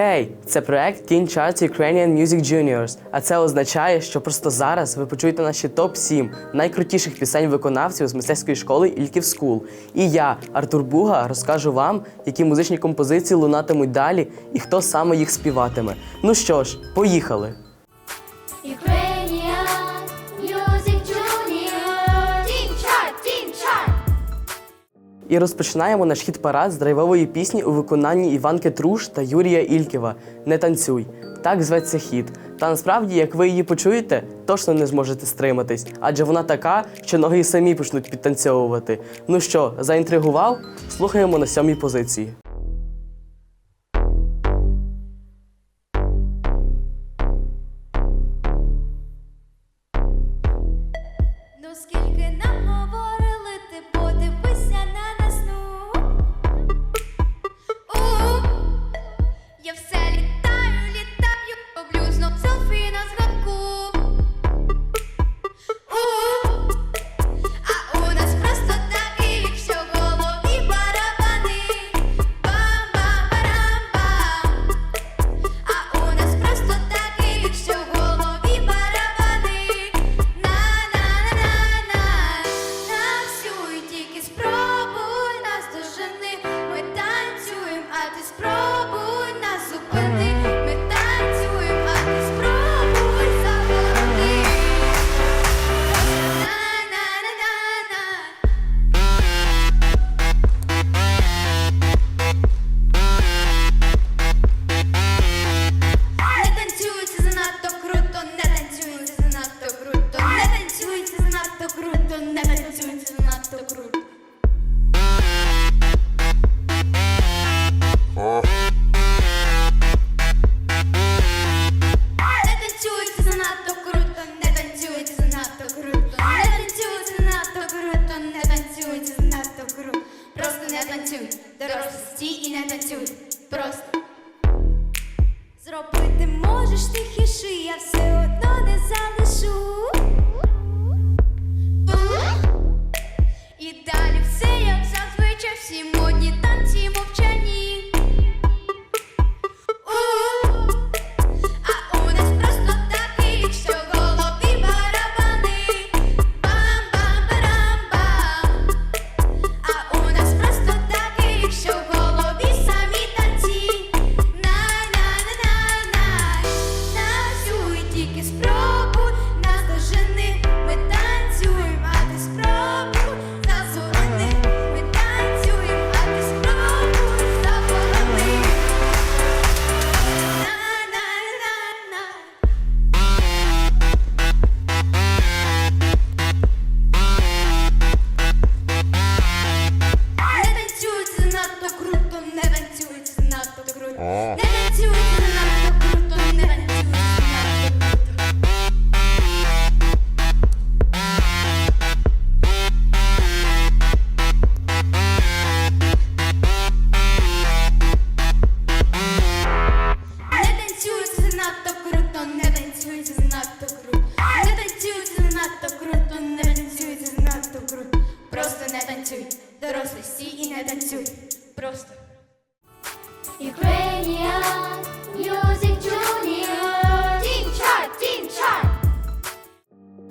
Хей, це проект Teen Charts Ukrainian Music Juniors. А це означає, що просто зараз ви почуєте наші топ-7 найкрутіших пісень виконавців з мистецької школи Ільків Скул. І я, Артур Буга, розкажу вам, які музичні композиції лунатимуть далі і хто саме їх співатиме. Ну що ж, поїхали! Ukrainian І розпочинаємо наш хіт-парад з драйвової пісні у виконанні Іванки Труш та Юрія Ільківа Не танцюй. Так зветься хіт. Та насправді, як ви її почуєте, точно не зможете стриматись, адже вона така, що ноги самі почнуть підтанцьовувати. Ну що, заінтригував? Слухаємо на сьомій позиції. Можеш тихіше, я все одно не залишу.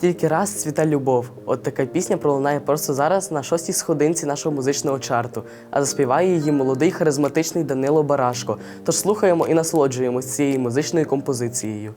Тільки раз цвіта любов. От така пісня пролунає просто зараз на шостій сходинці нашого музичного чарту, а заспіває її молодий харизматичний Данило Барашко. Тож слухаємо і насолоджуємось цією музичною композицією.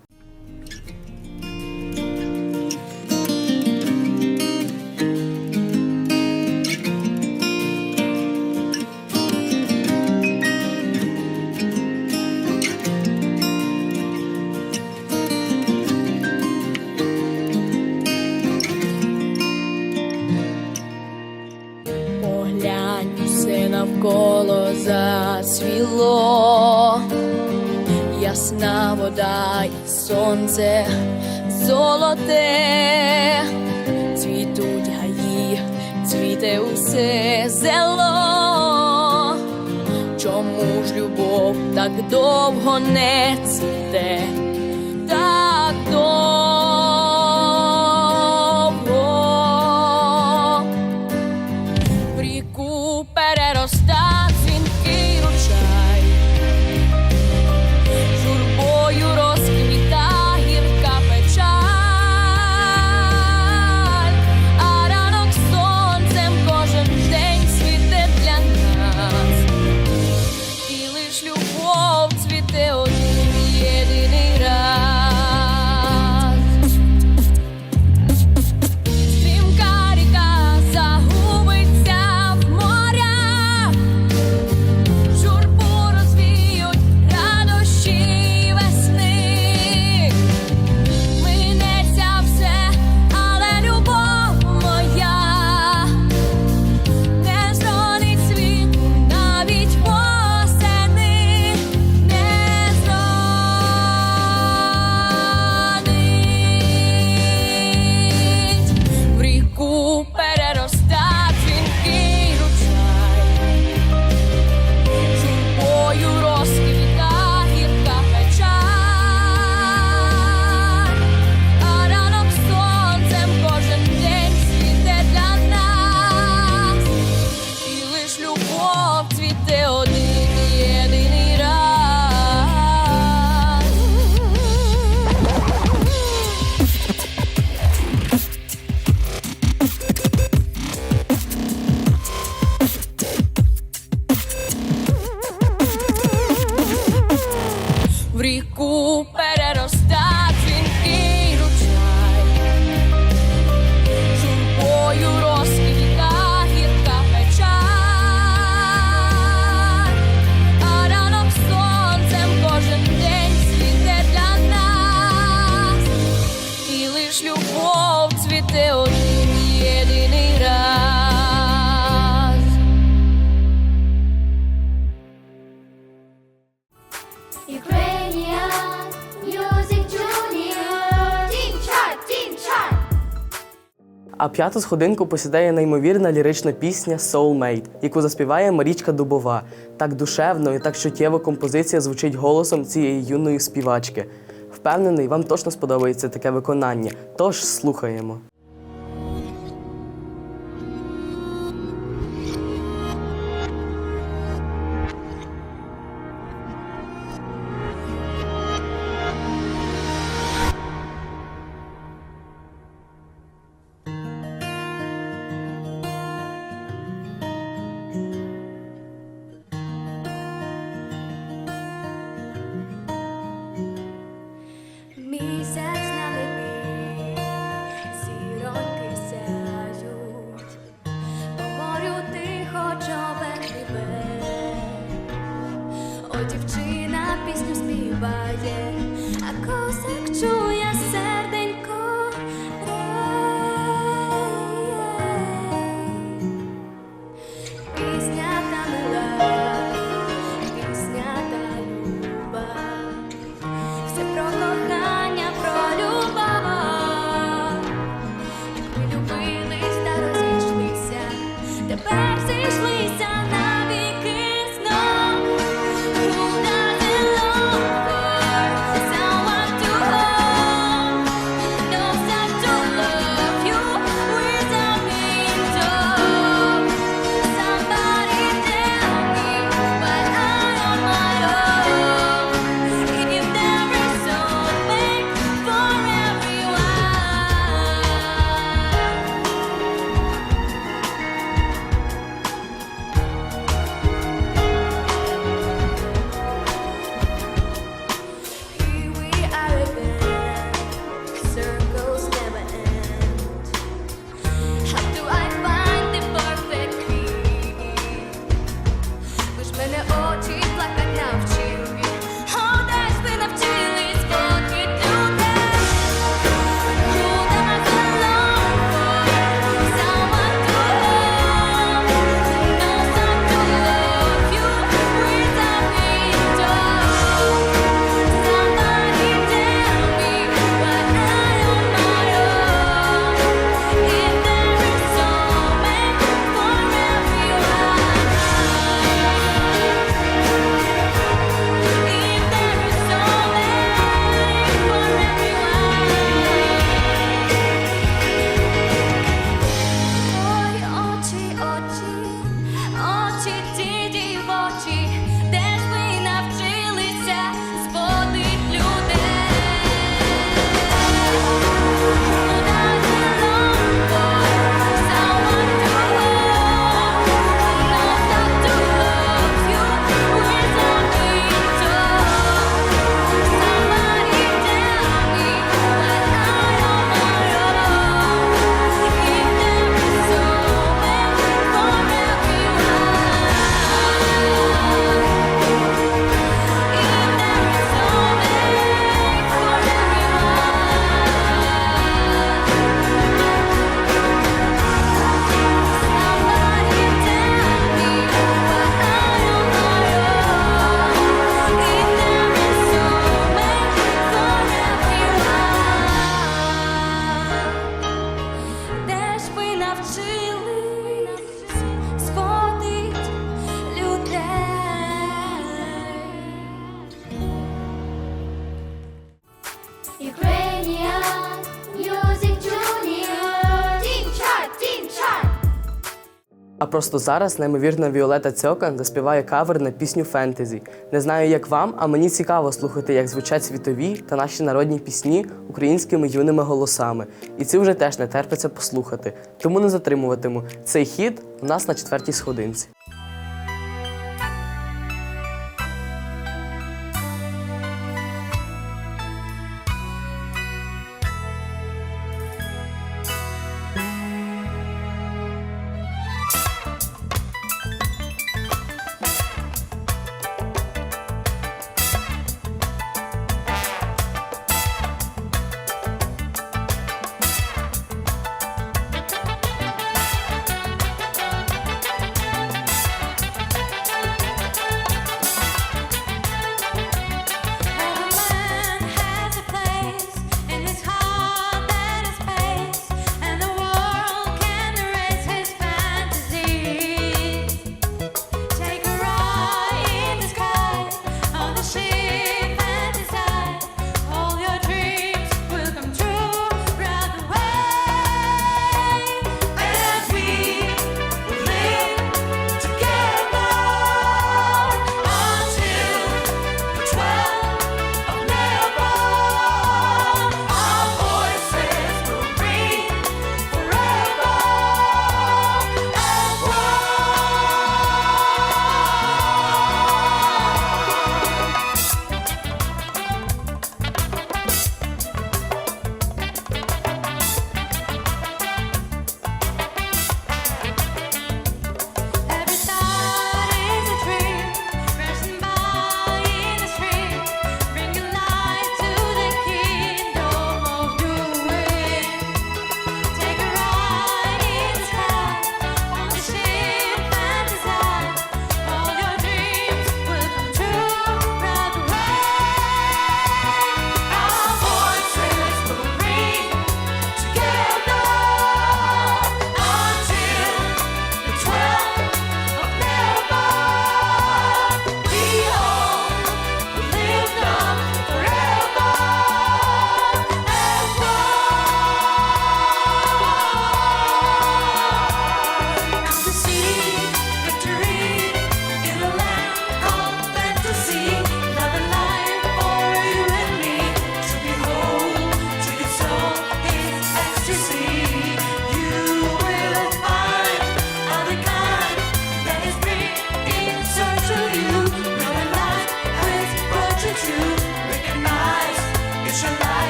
Сонце золоте, цвітуть гаї, цвіте усе зело. Чому ж любов так довго не цвіте? descobri culpa. А п'яту сходинку посідає неймовірна лірична пісня «Soulmate», яку заспіває Марічка Дубова. Так душевно і так чуттєво композиція звучить голосом цієї юної співачки. Впевнений, вам точно сподобається таке виконання. Тож слухаємо. просто зараз неймовірна Віолета Цьокан заспіває кавер на пісню фентезі. Не знаю, як вам, а мені цікаво слухати, як звучать світові та наші народні пісні українськими юними голосами. І це вже теж не терпиться послухати. Тому не затримуватиму. Цей хід у нас на четвертій сходинці.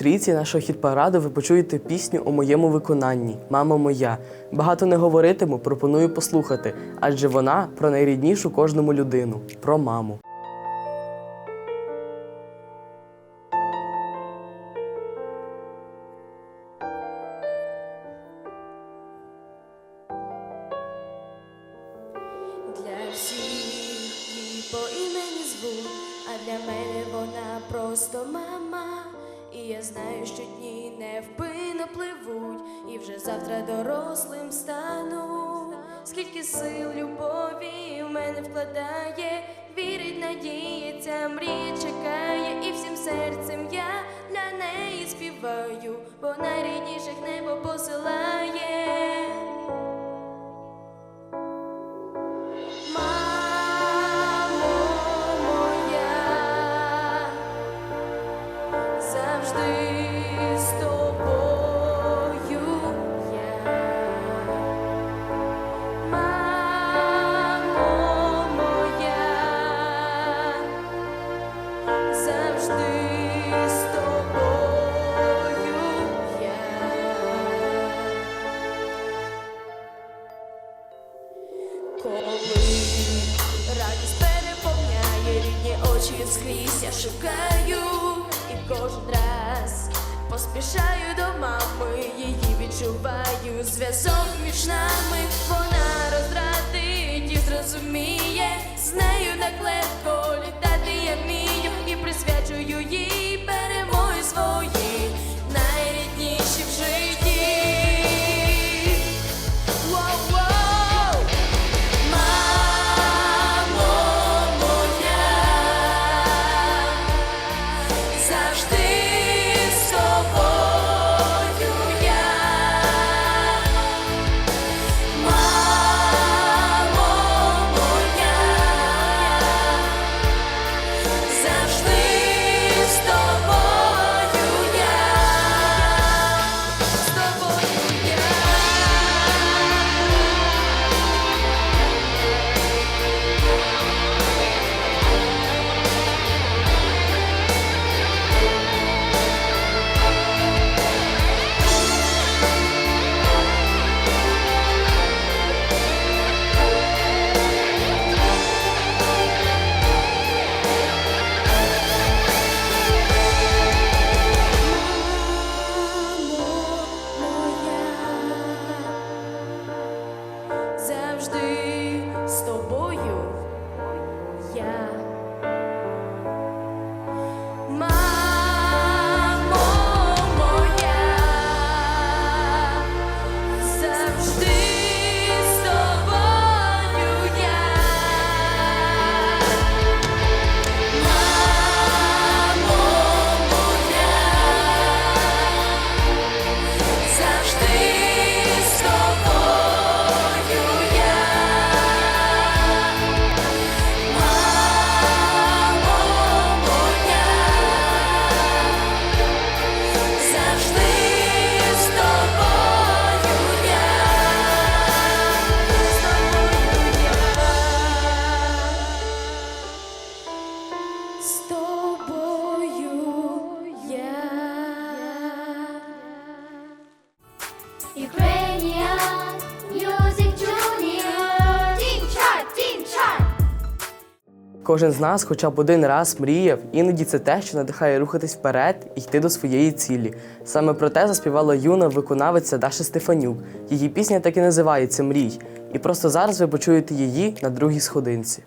трійці нашого хіт-параду ви почуєте пісню у моєму виконанні Мама моя. Багато не говоритиму, пропоную послухати, адже вона про найріднішу кожному людину, про маму. Кожен з нас хоча б один раз мріяв, іноді це те, що надихає рухатись вперед і йти до своєї цілі. Саме про те заспівала юна виконавиця Даша Стефанюк. Її пісня так і називається Мрій. І просто зараз ви почуєте її на другій сходинці.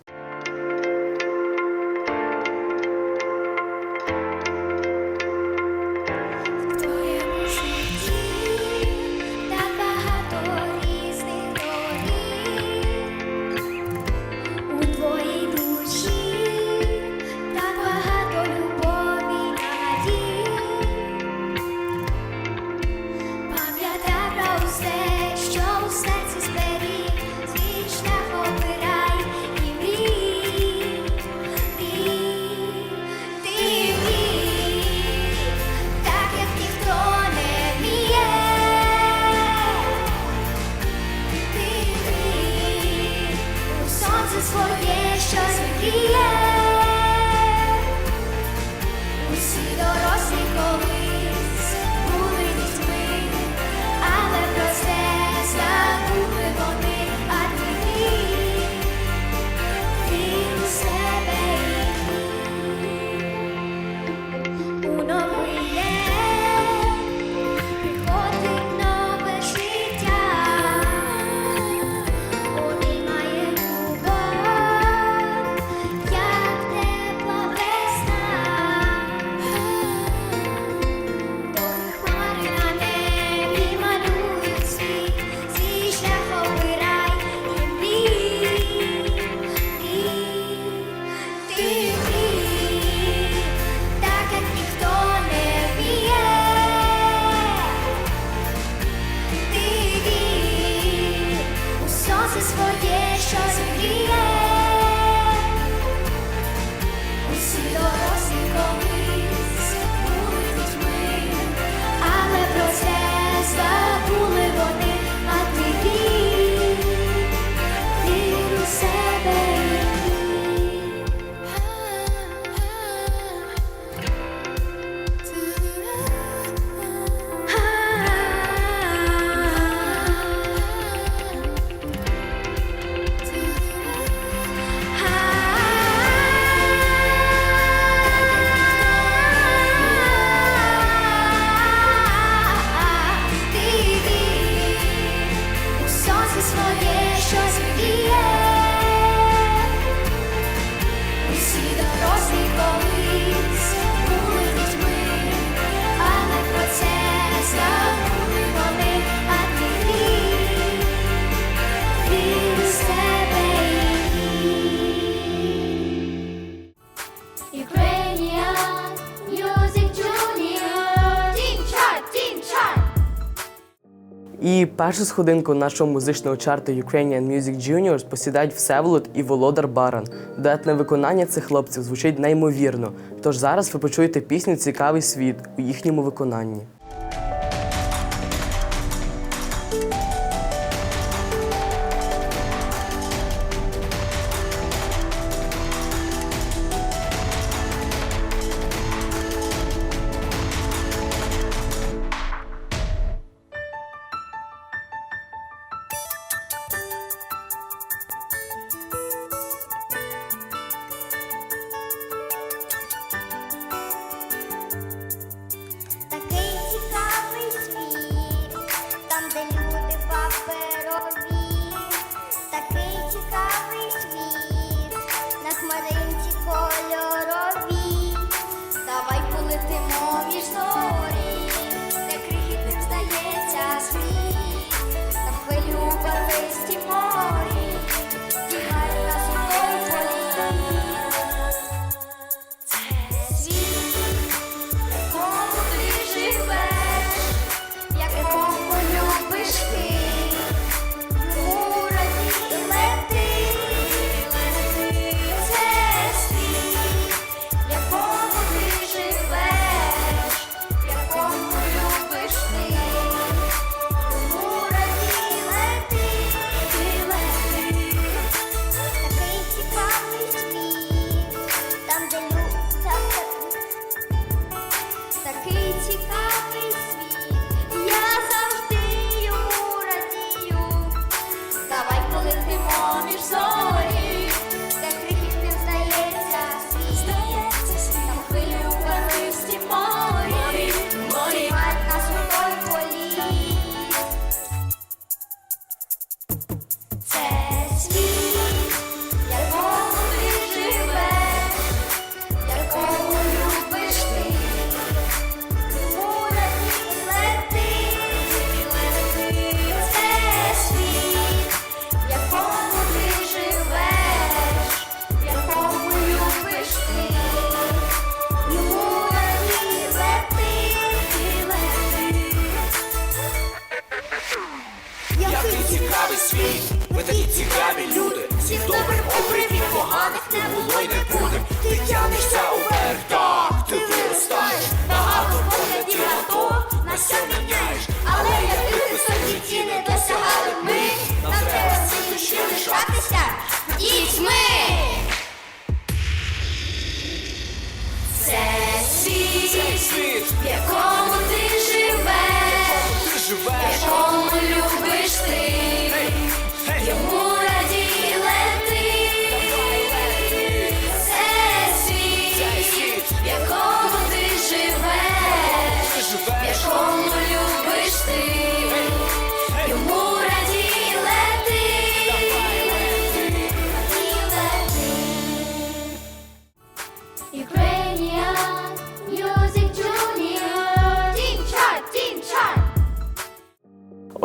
І першу сходинку нашого музичного чарту Ukrainian Music Juniors посідають Всеволод і Володар Баран. Дуетне виконання цих хлопців звучить неймовірно. Тож зараз ви почуєте пісню Цікавий світ у їхньому виконанні.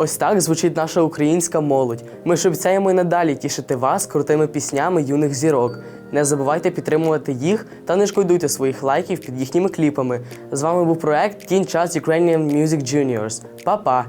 Ось так звучить наша українська молодь. Ми ж обіцяємо і надалі тішити вас крутими піснями юних зірок. Не забувайте підтримувати їх та не шкодуйте своїх лайків під їхніми кліпами. З вами був проект Teen Charts Ukrainian Music Juniors. Па-па!